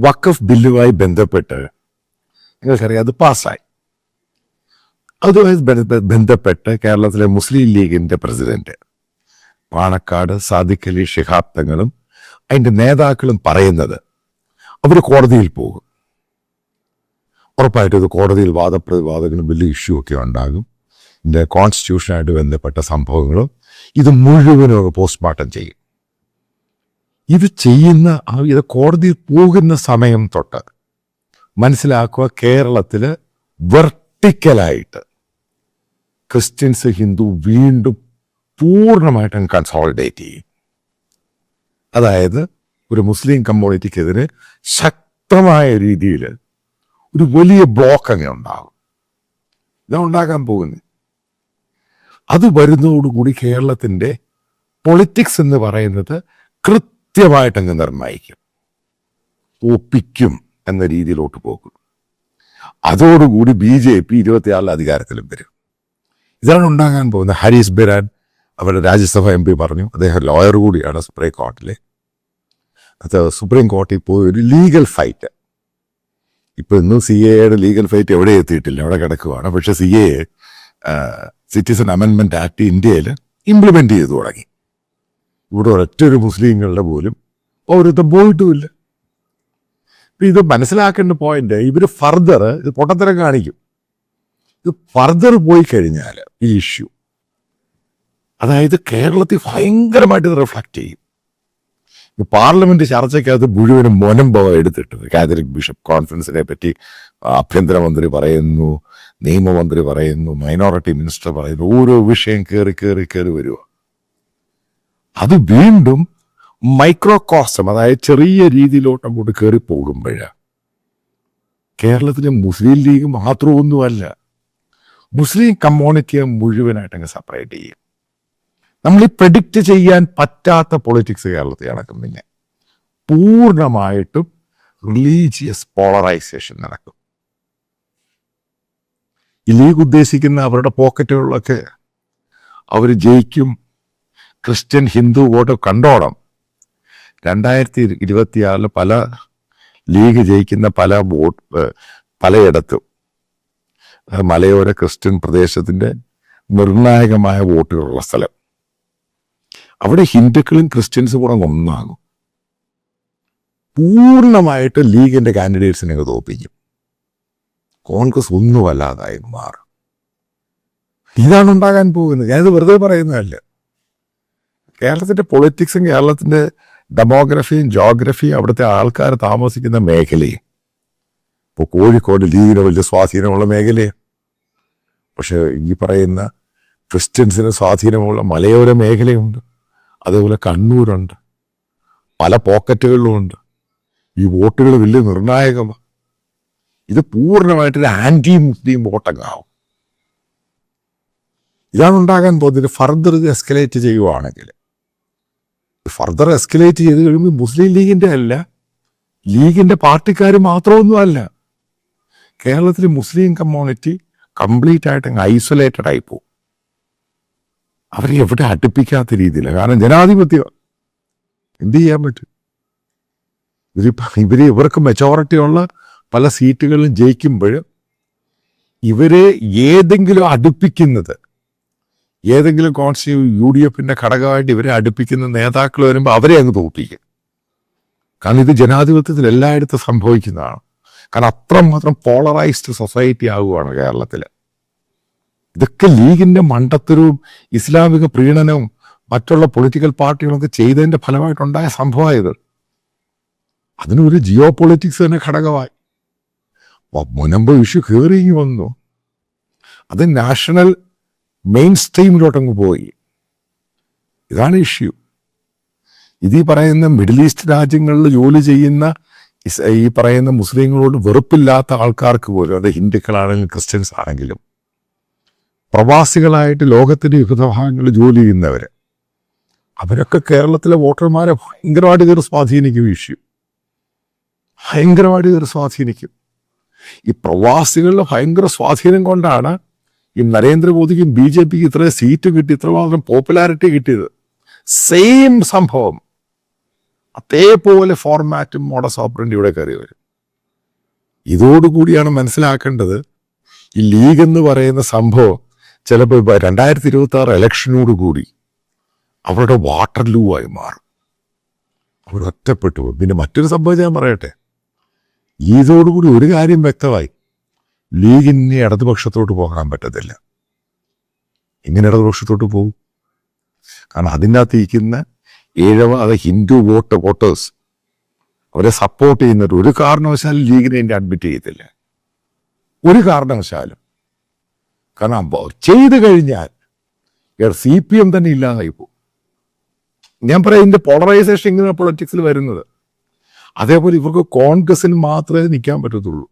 വഖഫ് ബില്ലുമായി ബന്ധപ്പെട്ട്. നിങ്ങൾക്കറിയാം അത് പാസ്സായി. അതുമായി ബന്ധ- ബന്ധപ്പെട്ട് കേരളത്തിലെ മുസ്ലിം ലീഗിന്റെ പ്രസിഡന്റ് പാണക്കാട് സാദിഖ് അലി ഷിഹാബ് തങ്ങളും അതിന്റെ നേതാക്കളും പറയുന്നത് അവർ കോടതിയിൽ പോകും. ഉറപ്പായിട്ടും ഇത് കോടതിയിൽ വാദപ്രതിവാദങ്ങളും വലിയ ഇഷ്യൂ ഒക്കെ ഉണ്ടാകും. ഇതിന്റെ കോൺസ്റ്റിറ്റ്യൂഷനായിട്ട് ബന്ധപ്പെട്ട സംഭവങ്ങളും ഇത് മുഴുവനും പോസ്റ്റ്മോർട്ടം ചെയ്യും. ഇത് ചെയ്യുന്ന ആ- ഇത് കോടതിയിൽ പോകുന്ന സമയം തൊട്ട് മനസ്സിലാക്കുക കേരളത്തിൽ വെർട്ടിക്കലായിട്ട് ക്രിസ്ത്യൻസ് ഹിന്ദു വീണ്ടും പൂർണമായിട്ടും കൺസോളിഡേറ്റ് ചെയ്യും. അതായത് ഒരു മുസ്ലിം കമ്മ്യൂണിറ്റിക്കെതിരെ ശക്തമായ രീതിയിൽ ഒരു വലിയ ബ്ലോക്ക് അങ്ങനെ ഉണ്ടാകും ഇതാ ഉണ്ടാകാൻ പോകുന്നത് അത് വരുന്നതോടുകൂടി കേരളത്തിന്റെ പൊളിറ്റിക്സ് എന്ന് പറയുന്നത് കൃത്യമായിട്ടങ്ങ് നിർണയിക്കും. ഒപ്പിക്കും എന്ന രീതിയിലോട്ട് പോകും. അതോടുകൂടി ബി ജെ പി ഇരുപത്തിയാറിൽ അധികാരത്തിലും വരും. ഇതാണ് ഉണ്ടാകാൻ പോകുന്നത്. ഹാരിസ് ബിരാൻ അവരുടെ രാജ്യസഭ എം പി പറഞ്ഞു. അദ്ദേഹം ലോയർ കൂടിയാണ് സുപ്രീം കോർട്ടിലെ അത് സുപ്രീം കോർട്ടിൽ പോയി ഒരു ലീഗൽ ഫൈറ്റ്. ഇപ്പൊ ഇന്നും സി എയുടെ ലീഗൽ ഫൈറ്റ് എവിടെ എത്തിയിട്ടില്ല അവിടെ കിടക്കുവാണ്. പക്ഷെ സി എ സിറ്റിസൺ അമെൻമെന്റ് ആക്ട് ഇന്ത്യയിൽ ഇംപ്ലിമെന്റ് ചെയ്തു തുടങ്ങി. ഇവിടെ ഒരൊറ്റൊരു മുസ്ലിങ്ങളുടെ പോലും പൗരത്വം പോയിട്ടുമില്ല. ഇത് മനസ്സിലാക്കേണ്ട പോയിന്റ് ഇവർ ഫർദർ ഇത് പൊട്ടത്തരം കാണിക്കും. ഇത് ഫർദർ പോയി കഴിഞ്ഞാൽ ഈ ഇഷ്യൂ അതായത് കേരളത്തിൽ ഭയങ്കരമായിട്ട് ഇത് റിഫ്ലക്ട് ചെയ്യും. പാർലമെന്റ് ചർച്ചയ്ക്കകത്ത് മുഴുവനും മൊനംബവം എടുത്തിട്ടത്. കാതലിക് ബിഷപ്പ് കോൺഫറൻസിനെ പറ്റി ആഭ്യന്തരമന്ത്രി പറയുന്നു നിയമമന്ത്രി പറയുന്നു മൈനോറിറ്റി മിനിസ്റ്റർ പറയുന്നു ഓരോ വിഷയം കയറി കയറി കയറി വരിക. അത് വീണ്ടും മൈക്രോ കോസം അതായത് ചെറിയ രീതിയിലോട്ട് അങ്ങോട്ട് കയറി പോകുമ്പോഴാണ് കേരളത്തിലെ മുസ്ലിം ലീഗ് മാത്രമൊന്നുമല്ല മുസ്ലിം കമ്മ്യൂണിറ്റിയെ മുഴുവനായിട്ട് അങ്ങ് സെപ്പറേറ്റ് ചെയ്യും. നമ്മൾ ഈ പ്രഡിക്റ്റ് ചെയ്യാൻ പറ്റാത്ത പൊളിറ്റിക്സ് കേരളത്തിൽ നടക്കും പിന്നെ. പൂർണമായിട്ടും റിലീജിയസ് പോളറൈസേഷൻ നടക്കും. ഈ ലീഗ് ഉദ്ദേശിക്കുന്ന അവരുടെ പോക്കറ്റുകളിലൊക്കെ അവർ ജയിക്കും ക്രിസ്ത്യൻ ഹിന്ദു വോട്ട് കണ്ടോണം. രണ്ടായിരത്തി ഇരുപത്തിയാറിൽ പല ലീഗ് ജയിക്കുന്ന പല വോട്ട് പലയിടത്തും മലയോര ക്രിസ്ത്യൻ പ്രദേശത്തിന്റെ നിർണായകമായ വോട്ടുകളുള്ള സ്ഥലം. അവിടെ ഹിന്ദുക്കളും ക്രിസ്ത്യൻസും കൂടെ ഒന്നാകും. പൂർണമായിട്ട് ലീഗിന്റെ കാൻഡിഡേറ്റ്സിനെ തോപ്പിക്കും. കോൺഗ്രസ് ഒന്നുമല്ലാതായി മാറും. ഇതാണ് ഉണ്ടാകാൻ പോകുന്നത്. ഞാനിത് വെറുതെ പറയുന്നതല്ല. കേരളത്തിന്റെ പൊളിറ്റിക്സും കേരളത്തിന്റെ ഡെമോഗ്രഫിയും ജോഗ്രഫിയും അവിടുത്തെ ആൾക്കാർ താമസിക്കുന്ന മേഖലയും. ഇപ്പോൾ കോഴിക്കോട് ലീഗിന് വലിയ സ്വാധീനമുള്ള മേഖലയാണ്. പക്ഷെ ഈ പറയുന്ന ക്രിസ്ത്യൻസിന് സ്വാധീനമുള്ള മലയോര മേഖലയുണ്ട്. അതേപോലെ കണ്ണൂരുണ്ട്. പല പോക്കറ്റുകളിലുമുണ്ട് ഈ വോട്ടുകൾ വലിയ നിർണായകമാണ് ഇത് പൂർണമായിട്ടൊരു ആന്റി മുസ്ലിം വോട്ടങ്ങാവും. ഇതാണ് ഉണ്ടാകാൻ പോകുന്നത് ഫർദർ ഇത് എസ്കലേറ്റ് ചെയ്യുവാണെങ്കിൽ ഫർദർ എസ്കലേറ്റ് ചെയ്ത് കഴിയുമ്പോൾ മുസ്ലിം ലീഗിന്റെ അല്ല ലീഗിന്റെ പാർട്ടിക്കാർ മാത്രമൊന്നും അല്ല. കേരളത്തിലെ മുസ്ലിം കമ്മ്യൂണിറ്റി കംപ്ലീറ്റ് ആയിട്ട് അങ്ങ് ഐസൊലേറ്റഡ് ആയി പോകും. അവരെ എവിടെ അടുപ്പിക്കാത്ത രീതിയിലാണ് കാരണം ജനാധിപത്യം എന്ത് ചെയ്യാൻ പറ്റും? ഇവരിപ്പം ഇവർ ഇവർക്ക് മെച്ചോറിറ്റി ഉള്ള പല സീറ്റുകളിലും ജയിക്കുമ്പോൾ ഇവരെ ഏതെങ്കിലും അടുപ്പിക്കുന്നത് ഏതെങ്കിലും കോൺസ്റ്റി യു ഡി എഫിന്റെ ഘടകമായിട്ട് ഇവരെ അടുപ്പിക്കുന്ന നേതാക്കൾ വരുമ്പോൾ അവരെ അങ്ങ് തോപ്പിക്കും കാരണം ഇത് ജനാധിപത്യത്തിൽ എല്ലായിടത്തും സംഭവിക്കുന്നതാണ്. കാരണം അത്രമാത്രം പോളറൈസ്ഡ് സൊസൈറ്റി ആവുകയാണ് കേരളത്തിൽ ഇതൊക്കെ ലീഗിന്റെ മണ്ടത്തരവും ഇസ്ലാമിക പ്രീണനവും മറ്റുള്ള പൊളിറ്റിക്കൽ പാർട്ടികളൊക്കെ ചെയ്തതിന്റെ ഫലമായിട്ടുണ്ടായ സംഭവമായത്. അതിനൊരു ജിയോ പൊളിറ്റിക്സ് തന്നെ ഘടകമായി. മുനമ്പ് ഇഷ്യൂ കയറി വന്നു. അത് നാഷണൽ മെയിൻ സ്ട്രീമിലോട്ടങ്ങ് പോയി. ഇതാണ് ഇഷ്യൂ ഇത് ഈ പറയുന്ന മിഡിൽ ഈസ്റ്റ് രാജ്യങ്ങളിൽ ജോലി ചെയ്യുന്ന ഈ പറയുന്ന മുസ്ലിങ്ങളോട് വെറുപ്പില്ലാത്ത ആൾക്കാർക്ക് പോലും അത് ഹിന്ദുക്കളാണെങ്കിലും ക്രിസ്ത്യൻസ് ആണെങ്കിലും പ്രവാസികളായിട്ട് ലോകത്തിന്റെ വിവിധ ഭാഗങ്ങളിൽ ജോലി ചെയ്യുന്നവർ അവരൊക്കെ കേരളത്തിലെ വോട്ടർമാരെ ഭയങ്കരമായിട്ട് കയറി സ്വാധീനിക്കും ഇഷ്യൂ ഭയങ്കരമായിട്ട് കയറി സ്വാധീനിക്കും. ഈ പ്രവാസികളുടെ ഭയങ്കര സ്വാധീനം കൊണ്ടാണ് ഈ നരേന്ദ്രമോദിക്കും ബി ജെ പിക്ക് ഇത്രയും സീറ്റ് കിട്ടി ഇത്രമാത്രം പോപ്പുലാരിറ്റി കിട്ടിയത്. സെയിം സംഭവം. അതേപോലെ ഫോർമാറ്റും മോഡസ് ഓപ്പറന്റ് ഇവിടെ കയറി വരും. ഇതോടുകൂടിയാണ് മനസ്സിലാക്കേണ്ടത് ഈ ലീഗ് എന്ന് പറയുന്ന സംഭവം ചിലപ്പോൾ രണ്ടായിരത്തി ഇരുപത്തി ആറ് ഇലക്ഷനോട് കൂടി അവരുടെ വാട്ടർ ലൂ ആയി മാറും. അവർ ഒറ്റപ്പെട്ടു പിന്നെ മറ്റൊരു സംഭവം ഞാൻ പറയട്ടെ. ഇതോടുകൂടി ഒരു കാര്യം വ്യക്തമായി. ലീഗിന് ഇടതുപക്ഷത്തോട്ട് പോകാൻ പറ്റത്തില്ല. ഇങ്ങനെ ഇടതുപക്ഷത്തോട്ട് പോകും? കാരണം അതിന്റെ അകത്ത് ഇരിക്കുന്ന ഏഴവ അത് ഹിന്ദു വോട്ട് വോട്ടേഴ്സ് അവരെ സപ്പോർട്ട് ചെയ്യുന്നവർ ഒരു കാരണവശാലും ലീഗിനെ എന്റെ അഡ്മിറ്റ് ചെയ്യത്തില്ല. ഒരു കാരണവശാലും. കാരണം ചെയ്തു കഴിഞ്ഞാൽ സി പി എം തന്നെ ഇല്ലാതായി പോകും. ഞാൻ പറയാം ഇതിന്റെ പോളറൈസേഷൻ ഇങ്ങനെ പൊളിറ്റിക്സിൽ വരുന്നത്. അതേപോലെ ഇവർക്ക് കോൺഗ്രസിന് മാത്രമേ നിൽക്കാൻ പറ്റത്തുള്ളൂ.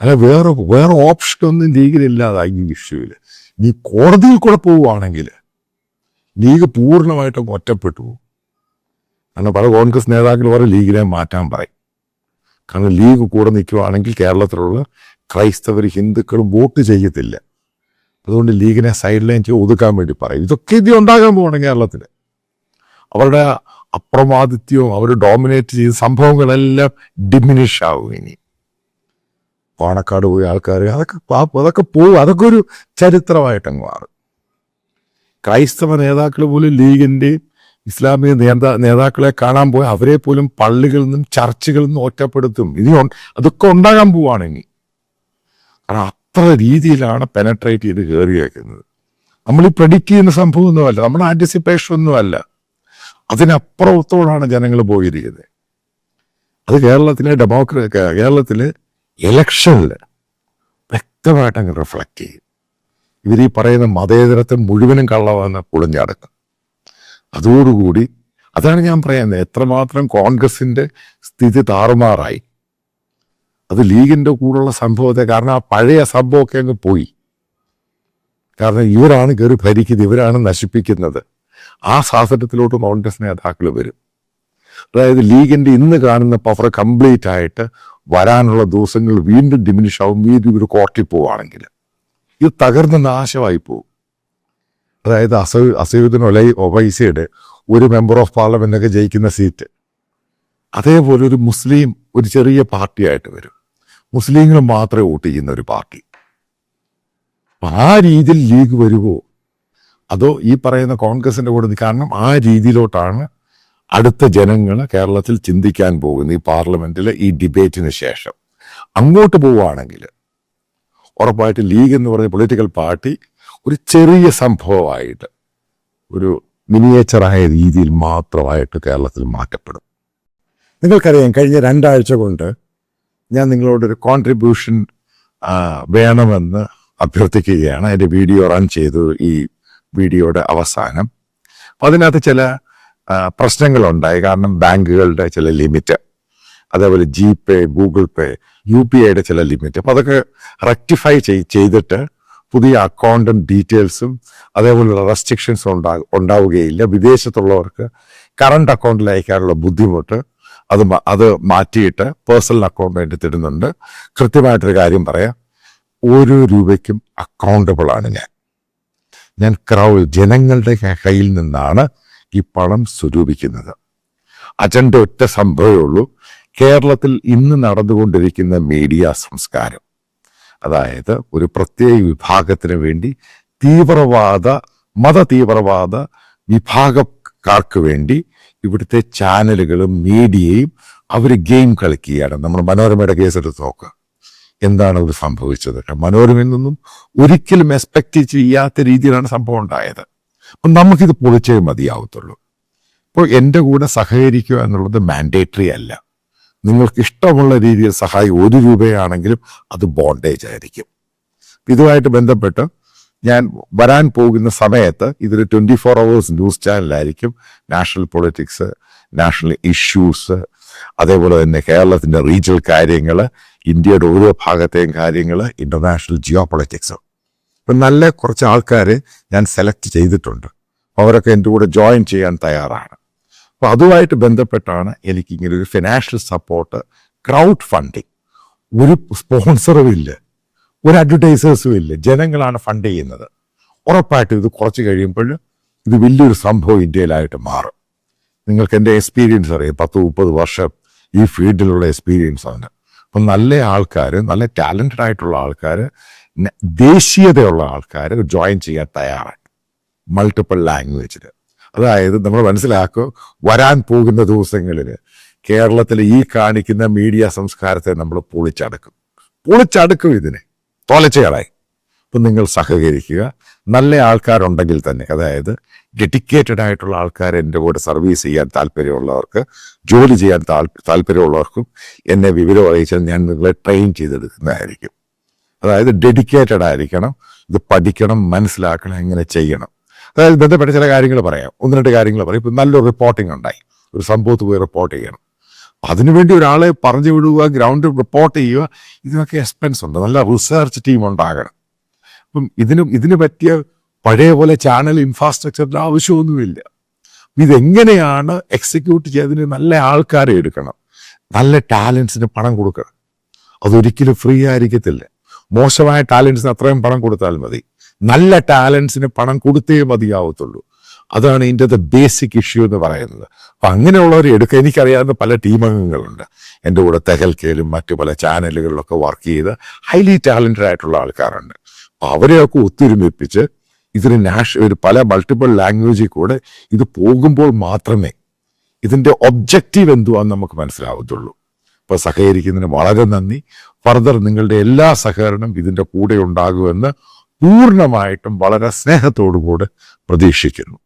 അല്ല വേറെ വേറെ ഓപ്ഷൻ ഒന്നും ലീഗിലില്ലാതായി ഈ ഇഷ്യൂവിൽ നീ കോടതിയിൽ കൂടെ പോവുകയാണെങ്കിൽ ലീഗ് പൂർണമായിട്ടും ഒറ്റപ്പെട്ടു പോകും. കാരണം പല കോൺഗ്രസ് നേതാക്കൾ പറയും ലീഗിനെ മാറ്റാൻ പറയും. കാരണം ലീഗ് കൂടെ നിൽക്കുകയാണെങ്കിൽ കേരളത്തിലുള്ള ക്രൈസ്തവർ ഹിന്ദുക്കളും വോട്ട് ചെയ്യത്തില്ല. അതുകൊണ്ട് ലീഗിനെ സൈഡ് ലൈൻ ചെയ്ത് ഒതുക്കാൻ വേണ്ടി പറയും. ഇതൊക്കെ ഇത് ഉണ്ടാകാൻ പോകണം കേരളത്തിൽ അവരുടെ അപ്രമാദിത്യവും അവർ ഡോമിനേറ്റ് ചെയ്ത സംഭവങ്ങളെല്ലാം ഡിമിനിഷ് ആവും ഇനി. പാണക്കാട് പോയ ആൾക്കാർ അതൊക്കെ അതൊക്കെ പോവും. അതൊക്കെ ഒരു ചരിത്രമായിട്ടങ്ങ് മാറും. ക്രൈസ്തവ നേതാക്കൾ പോലും ലീഗിന്റെയും ഇസ്ലാമിക നേതാ നേതാക്കളെ കാണാൻ പോയി അവരെ പോലും പള്ളികളിൽ നിന്നും ചർച്ചകളിൽ നിന്നും ഒറ്റപ്പെടുത്തും. ഇനി അതൊക്കെ ഉണ്ടാകാൻ പോവാണ് ഇനി. കാരണം അത്ര രീതിയിലാണ് പെനട്രേറ്റ് ചെയ്ത് കയറിയേക്കുന്നത് നമ്മൾ ഈ പ്രഡിക്റ്റ് ചെയ്യുന്ന സംഭവമൊന്നുമല്ല നമ്മുടെ ആന്റിസിപ്പേഷൻ ഒന്നുമല്ല അതിനപ്പുറത്തോടാണ് ജനങ്ങൾ പോയിരിക്കുന്നത്. അത് കേരളത്തിലെ ഡെമോക്ര കേരളത്തിലെ ഇലക്ഷനിൽ വ്യക്തമായിട്ട് അങ്ങ് റിഫ്ലക്റ്റ് ചെയ്യും. ഇവർ ഈ പറയുന്ന മതേതരത്തെ മുഴുവനും കള്ളവെന്ന് പൊളിഞ്ഞടക്കും അതോടുകൂടി അതാണ് ഞാൻ പറയുന്നത് എത്രമാത്രം കോൺഗ്രസിന്റെ സ്ഥിതി താറുമാറായി. അത് ലീഗിന്റെ കൂടെയുള്ള സംഭവത്തെ കാരണം ആ പഴയ സംഭവമൊക്കെ അങ്ങ് പോയി. കാരണം ഇവരാണ് കയറി ഭരിക്കുന്നത് ഇവരാണ് നശിപ്പിക്കുന്നത്. ആ സാഹചര്യത്തിലോട്ട് കോൺഗ്രസ് നേതാക്കൾ വരും. അതായത് ലീഗിന്റെ ഇന്ന് കാണുന്ന പവർ കംപ്ലീറ്റ് ആയിട്ട് വരാനുള്ള ദിവസങ്ങൾ വീണ്ടും ഡിമിനിഷ് ആവും. വീണ്ടും ഒരു കോർട്ടിൽ പോവുകയാണെങ്കിൽ ഇത് തകർന്ന് നാശമായി പോകും. അതായത് അസ അസയുദ്ദീൻ ഒലൈ ഒവൈസയുടെ ഒരു മെമ്പർ ഓഫ് പാർലമെന്റ് ഒക്കെ ജയിക്കുന്ന സീറ്റ് അതേപോലെ ഒരു മുസ്ലിം ഒരു ചെറിയ പാർട്ടിയായിട്ട് വരും. മുസ്ലിങ്ങൾ മാത്രമേ വോട്ട് ചെയ്യുന്ന ഒരു പാർട്ടി അപ്പം ആ രീതിയിൽ ലീഗ് വരുമോ അതോ ഈ പറയുന്ന കോൺഗ്രസിന്റെ കൂടെ കാരണം ആ രീതിയിലോട്ടാണ് അടുത്ത ജനങ്ങൾ കേരളത്തിൽ ചിന്തിക്കാൻ പോകുന്ന ഈ പാർലമെന്റിലെ ഈ ഡിബേറ്റിന് ശേഷം. അങ്ങോട്ട് പോവുകയാണെങ്കിൽ ഉറപ്പായിട്ട് ലീഗ് എന്ന് പറയുന്ന പൊളിറ്റിക്കൽ പാർട്ടി ഒരു ചെറിയ സംഭവമായിട്ട് ഒരു മിനിയേച്ചറായ രീതിയിൽ മാത്രമായിട്ട് കേരളത്തിൽ മാറ്റപ്പെടും. നിങ്ങൾക്കറിയാം കഴിഞ്ഞ രണ്ടാഴ്ച കൊണ്ട് ഞാൻ നിങ്ങളോടൊരു കോൺട്രിബ്യൂഷൻ വേണമെന്ന് അഭ്യർത്ഥിക്കുകയാണ്. എന്റെ വീഡിയോ റൺ ചെയ്തു ഈ വീഡിയോയുടെ അവസാനം. അപ്പം അതിനകത്ത് ചില പ്രശ്നങ്ങളുണ്ടായി. കാരണം ബാങ്കുകളുടെ ചില ലിമിറ്റ് അതേപോലെ G pay Google pay U P ഐയുടെ ചില ലിമിറ്റ്. അപ്പോൾ അതൊക്കെ റെക്ടിഫൈ ചെയ്തിട്ട് പുതിയ അക്കൗണ്ടും ഡീറ്റെയിൽസും അതേപോലുള്ള റെസ്ട്രിക്ഷൻസും ഉണ്ടാ ഉണ്ടാവുകയില്ല. വിദേശത്തുള്ളവർക്ക് കറണ്ട് അക്കൗണ്ടിൽ അയക്കാനുള്ള ബുദ്ധിമുട്ട് അത് അത് മാറ്റിയിട്ട് പേഴ്സണൽ അക്കൗണ്ട് തരുന്നുണ്ട് കൃത്യമായിട്ടൊരു കാര്യം പറയാം. ഓരോ രൂപയ്ക്കും അക്കൗണ്ടബിളാണ് ഞാൻ. ഞാൻ ക്രൗ ജനങ്ങളുടെ കയ്യിൽ നിന്നാണ് ഈ പണം സ്വരൂപിക്കുന്നത്. അജണ്ട ഒറ്റ സംഭവമേ ഉള്ളൂ. കേരളത്തിൽ ഇന്ന് നടന്നുകൊണ്ടിരിക്കുന്ന മീഡിയ സംസ്കാരം. അതായത് ഒരു പ്രത്യേക വിഭാഗത്തിന് വേണ്ടി തീവ്രവാദ മത തീവ്രവാദ വിഭാഗക്കാർക്ക് വേണ്ടി ഇവിടുത്തെ ചാനലുകളും മീഡിയയും അവർ ഗെയിം കളിക്കുകയാണ്. നമ്മൾ മനോരമയുടെ കേസ് എടുത്ത് നോക്കുക എന്താണ് അത് സംഭവിച്ചത്? മനോരമയിൽ നിന്നും ഒരിക്കലും എക്സ്പെക്ട് ചെയ്യാത്ത രീതിയിലാണ് സംഭവം ഉണ്ടായത്. അപ്പം നമുക്കിത് പൊളിച്ചേ മതിയാവത്തുള്ളൂ. ഇപ്പോൾ എന്റെ കൂടെ സഹകരിക്കുക എന്നുള്ളത് മാൻഡേറ്ററി അല്ല. നിങ്ങൾക്ക് ഇഷ്ടമുള്ള രീതിയിൽ സഹായം ഒരു രൂപയാണെങ്കിലും അത് ബോണ്ടേജ് ആയിരിക്കും. ഇതുമായിട്ട് ബന്ധപ്പെട്ട് ഞാൻ വരാൻ പോകുന്ന സമയത്ത് ഇതിൽ ട്വന്റി ഫോർ അവേഴ്സ് ന്യൂസ് ചാനലായിരിക്കും നാഷണൽ പൊളിറ്റിക്സ് നാഷണൽ ഇഷ്യൂസ് അതേപോലെ തന്നെ കേരളത്തിന്റെ റീജിയണൽ കാര്യങ്ങൾ ഇന്ത്യയുടെ ഓരോ ഭാഗത്തെയും കാര്യങ്ങൾ ഇന്റർനാഷണൽ ജിയോ പൊളിറ്റിക്സ് ഇപ്പം നല്ല കുറച്ച് ആൾക്കാർ ഞാൻ സെലക്ട് ചെയ്തിട്ടുണ്ട്. അവരൊക്കെ എന്റെ കൂടെ ജോയിൻ ചെയ്യാൻ തയ്യാറാണ്. അപ്പോൾ അതുമായിട്ട് ബന്ധപ്പെട്ടാണ് എനിക്ക് ഇങ്ങനെ ഒരു ഫിനാൻഷ്യൽ സപ്പോർട്ട് ക്രൗഡ് ഫണ്ടിങ് ഒരു സ്പോൺസറും ഇല്ല. ഒരു അഡ്വർടൈസേഴ്സും ഇല്ല. ജനങ്ങളാണ് ഫണ്ട് ചെയ്യുന്നത്. ഉറപ്പായിട്ടും ഇത് കുറച്ച് കഴിയുമ്പോൾ ഇത് വലിയൊരു സംഭവം ഇന്ത്യയിലായിട്ട് മാറും. നിങ്ങൾക്ക് എന്റെ എക്സ്പീരിയൻസ് അറിയാം. പത്ത് മുപ്പത് വർഷം ഈ ഫീൽഡിലുള്ള എക്സ്പീരിയൻസ് ആണ്. അപ്പം നല്ല ആൾക്കാർ നല്ല ടാലന്റഡ് ആയിട്ടുള്ള ആൾക്കാർ ദേശീയതയുള്ള ആൾക്കാർ ജോയിൻ ചെയ്യാൻ തയ്യാറാണ് മൾട്ടിപ്പിൾ ലാംഗ്വേജിൽ അതായത് നമ്മൾ മനസ്സിലാക്കുക വരാൻ പോകുന്ന ദിവസങ്ങളിൽ കേരളത്തിൽ ഈ കാണിക്കുന്ന മീഡിയ സംസ്കാരത്തെ നമ്മൾ പൊളിച്ചടക്കും. പൊളിച്ചടക്കും ഇതിനെ. തോലച്ചയാളായി. അപ്പം നിങ്ങൾ സഹകരിക്കുക. നല്ല ആൾക്കാരുണ്ടെങ്കിൽ തന്നെ അതായത് ഡെഡിക്കേറ്റഡ് ആയിട്ടുള്ള ആൾക്കാർ എന്റെ കൂടെ സർവീസ് ചെയ്യാൻ താല്പര്യമുള്ളവർക്ക് ജോലി ചെയ്യാൻ താല്പര്യമുള്ളവർക്കും എന്നെ വിവരം അറിയിച്ചാൽ ഞാൻ നിങ്ങളെ ട്രെയിൻ ചെയ്തെടുക്കുന്നതായിരിക്കും. അതായത് ഡെഡിക്കേറ്റഡ് ആയിരിക്കണം. ഇത് പഠിക്കണം മനസ്സിലാക്കണം എങ്ങനെ ചെയ്യണം. അതായത് ബന്ധപ്പെട്ട ചില കാര്യങ്ങൾ പറയാം. ഒന്ന് രണ്ട് കാര്യങ്ങൾ പറയും. ഇപ്പം നല്ലൊരു റിപ്പോർട്ടിംഗ് ഉണ്ടായി. ഒരു സംഭവത്ത് പോയി റിപ്പോർട്ട് ചെയ്യണം. അതിനുവേണ്ടി ഒരാളെ പറഞ്ഞു വിടുക ഗ്രൗണ്ട് റിപ്പോർട്ട് ചെയ്യുക ഇതിനൊക്കെ എക്സ്പെൻസ് ഉണ്ട്. നല്ല റിസർച്ച് ടീം ഉണ്ടാകണം. അപ്പം ഇതിന് ഇതിന് പറ്റിയ പഴയ പോലെ ചാനൽ ഇൻഫ്രാസ്ട്രക്ചറിന്റെ ആവശ്യമൊന്നുമില്ല. ഇതെങ്ങനെയാണ് എക്സിക്യൂട്ട് ചെയ്തതിന് നല്ല ആൾക്കാരെ എടുക്കണം. നല്ല ടാലൻസിന് പണം കൊടുക്കണം. അതൊരിക്കലും ഫ്രീ ആയിരിക്കത്തില്ല. മോശമായ ടാലൻസിന് അത്രയും പണം കൊടുത്താൽ മതി. നല്ല ടാലൻസിന് പണം കൊടുത്തേ മതിയാവത്തുള്ളൂ. അതാണ് ഇതിന്റെ ബേസിക് ഇഷ്യൂ എന്ന് പറയുന്നത്. അപ്പം അങ്ങനെയുള്ളവരെ എടുക്കുക എനിക്കറിയാവുന്ന പല ടീം അംഗങ്ങളുണ്ട്. എന്റെ കൂടെ തെഹൽക്കയിലും മറ്റു പല ചാനലുകളിലൊക്കെ വർക്ക് ചെയ്ത് ഹൈലി ടാലന്റഡ് ആയിട്ടുള്ള ആൾക്കാരുണ്ട്. അപ്പോൾ അവരെയൊക്കെ ഒത്തൊരുമിപ്പിച്ച് ഇതിന് നാഷ ഒരു പല മൾട്ടിപ്പിൾ ലാംഗ്വേജിൽ കൂടെ ഇത് പോകുമ്പോൾ മാത്രമേ ഇതിന്റെ ഒബ്ജക്റ്റീവ് എന്തുവാന്ന് നമുക്ക് മനസ്സിലാവത്തുള്ളൂ. അപ്പൊ സഹകരിക്കുന്നതിന് വളരെ നന്ദി. ഫർദർ നിങ്ങളുടെ എല്ലാ സഹകരണം ഇതിന്റെ കൂടെ ഉണ്ടാകുമെന്ന് പൂർണമായിട്ടും വളരെ സ്നേഹത്തോടു കൂടെ പ്രതീക്ഷിക്കുന്നു.